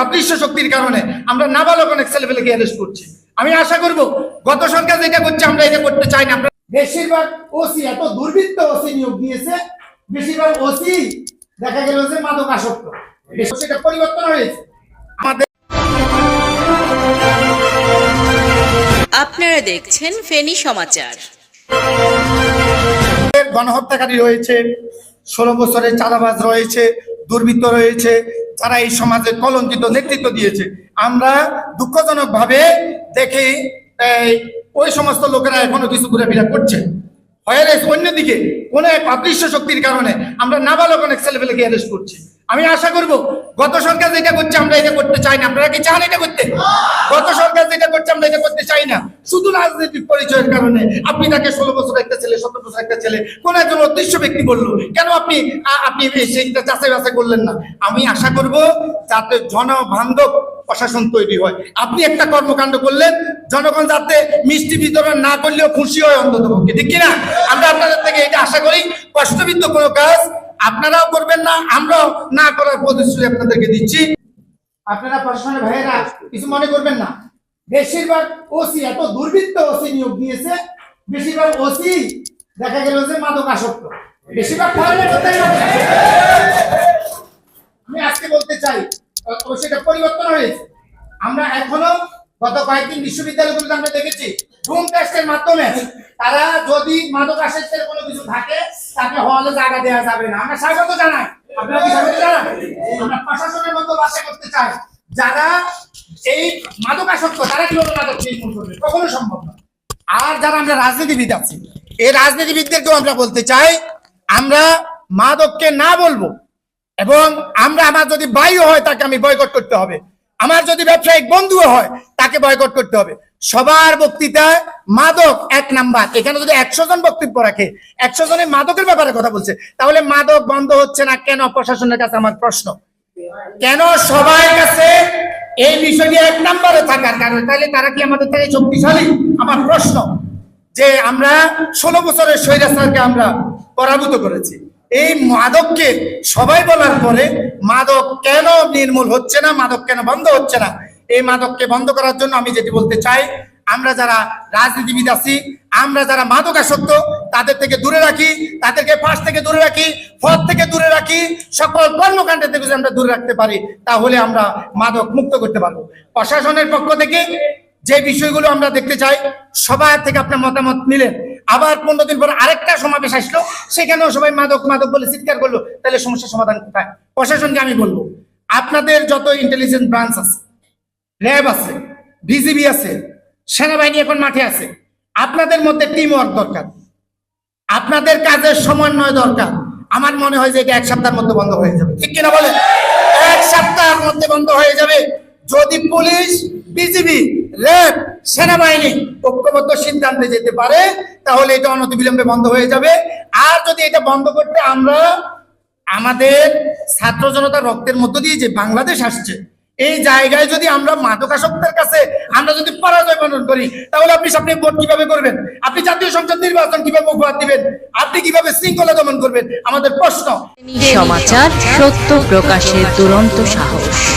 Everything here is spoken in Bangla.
অদৃশ্য শক্তির কারণে আমরা নাবালক অনেক ছেলেপেলেকে অ্যারেস্ট করছি। আমি আশা করব গত সরকার যেটা করছে আমরা এটা করতে চাই না। আমরা বেশিরভাগ ওসি এত দুর্বৃত্ত ওসি নিয়োগ দিয়েছে বেশিরভাগ ওসি দেখা গেল যে মাদক আসক্ত সেটা পরিবর্তন হয়েছে। আমাদের আপনারা দেখছেন ফেনী সমাচার। গণহত্যাকারী রয়েছে ষোলো বছরের চাঁদাবাজ রয়েছে দুর্বৃত্ত রয়েছে যারা এই সমাজে কলঙ্কিত নেতৃত্ব দিয়েছে। আমরা দুঃখজনক ভাবে দেখি ওই সমস্ত লোকেরা এখনও কিছু ঘুরেফেরা করছে। হয়ে অন্যদিকে কোন এক অদৃশ্য শক্তির কারণে আমরা নাবালক অনেক ছেলেপেলেকে অ্যারেস্ট করছি। আমি আশা করব, গত সরকার যেটা করছে আমরা এটা করতে চাই না। আপনারা কি চান এটা করতে? গত সরকার যেটা করছে আমরা এটা করতে চাই না। শুধু রাজনৈতিক পরিচয়ের কারণে আপনি তাকে ষোলো বছর একটা ছেলে, সতেরো বছর একটা ছেলে, কোন একজন অদৃশ্য ব্যক্তি বলল, কেন আপনি আপনি সেইটা যাচাই বাছাই করলেন না? আমি আশা করব যাতে জনবান্ধব প্রশাসন তৈরি হয়। আপনি একটা কর্মকাণ্ড করলেন, জনগণ যাতে মিষ্টি বিতরণ না করলেও খুশি হয় অন্তত পক্ষে ঠিক কিনা? আমরা আপনাদের থেকে এটা আশা করি। কষ্টবিদ্ধ কোনো কাজ, আপনারাও করবেন না, আমরাও না করার প্রতিশ্রুতি আপনাদেরকে দিচ্ছি। আপনারা প্রশাসনের ভাইয়েরা কিছু মনে করবেন না। বেশিরভাগ ওসি, এত দুর্বৃত্ত ওসি নিয়োগ দিয়েছে, বেশিরভাগ ওসি দেখা গেল যে মাদক আসক্ত বেশিরভাগ। আমি আজকে বলতে চাই, ও সেটা পরিবর্তন হয়েছে। আমরা এখনও গত কয়েকদিন বিশ্ববিদ্যালয়গুলোতে আমরা দেখেছি রুম টেস্টের মাধ্যমে তারা যদি মাদক আসক্তের কোনো কিছু থাকে তাকে হলে জায়গা দেওয়া যাবে না। আমরা স্বাগত জানাই। আপনারা স্বাগত আমরা প্রশাসনের মতো বাসা করতে চাই। যারা এই মাদক আসক্ত তারা মাদক? নির্মূল করবে কখনো সম্ভব না। আর যারা আমরা রাজনীতিবিদ আছি, এই রাজনীতিবিদদেরকেও আমরা বলতে চাই, আমরা মাদককে না বলব এবং আমরা আমার যদি ভাইও হয়, তাকে আমি বয়কট করতে হবে। আমার যদি ব্যবসায়িক বন্ধুও হয়, তাকে বয়কট করতে হবে। সবার বক্তৃতায় মাদক এক নাম্বার। এখানে যদি একশো জন বক্তব্য রাখে, একশো জনের মাদকের ব্যাপারে কথা বলছে, তাহলে মাদক বন্ধ হচ্ছে না কেন? প্রশাসনের কাছে আমার প্রশ্ন। কেন সবার কাছে এই বিষয়টি এক নম্বরে থাকার কারণে? তাহলে তারা কি আমাদের থেকে শক্তিশালী? আমার প্রশ্ন, যে আমরা ষোলো বছরের স্বৈরাচারকে আমরা পরাভূত করেছি। এই মাদককে সবাই বলার পরে মাদক কেন নির্মূল হচ্ছে না, মাদক কেন বন্ধ হচ্ছে না? এই মাদককে বন্ধ করার জন্য আমি যেটি বলতে চাই, আমরা যারা রাজনীতিবিদ আছি, আমরা যারা মাদক আসক্ত তাদের থেকে দূরে রাখি, তাদেরকে পাশ থেকে দূরে রাখি, পথ থেকে দূরে রাখি, সকল কর্মকাণ্ডের থেকে যদি আমরা দূরে রাখতে পারি, তাহলে আমরা মাদক মুক্ত করতে পারব। প্রশাসনের পক্ষ থেকে যে বিষয়গুলো আমরা দেখতে চাই, সবার থেকে আপনার মতামত নিলেন। আবার পনেরো দিন পর আরেকটা সমাবেশ আসলো, সেখানেও সবাই মাদক মাদক বলে চিৎকার করল, তাহলে সমস্যার সমাধান কোথায়? প্রশাসনকে আমি বলব, আপনাদের যত ইন্টেলিজেন্স ব্রাঞ্চ আছে র্যাব আছে, বিজিবি আছে, সেনাবাহিনী এখন মাঠে আছে। আপনাদের মধ্যে টিম ওয়ার্ক দরকার। আপনাদের কাজের সমন্বয় দরকার। আমার মনে হয় যে এটা এক সপ্তাহের মধ্যে বন্ধ হয়ে যাবে। ঠিক কিনা বলেন? এক সপ্তাহের মধ্যে বন্ধ হয়ে যাবে। যদি পুলিশ, বিজিবি, র্যাব, সেনাবাহিনী ঐক্যবদ্ধ সিদ্ধান্তে যেতে পারে, তাহলে এটা অনতিবিলম্বে বন্ধ হয়ে যাবে। আর যদি এটা বন্ধ করতে আমরা আমাদের ছাত্র জনতার রক্তের মধ্য দিয়ে যে বাংলাদেশ আসছে এই জায়গায় যদি আমরা মাদকাসক্তের কাছে আমরা যদি পরাজয় বরণ করি, তাহলে আপনি সামনে ভোট কীভাবে করবেন? আপনি জাতীয় সংসদ নির্বাচন কীভাবে উপহার দিবেন? আপনি কীভাবে শৃঙ্খলা দমন করবেন? আমাদের প্রশ্ন। সমাচার, সত্য প্রকাশের দুরন্ত সাহস।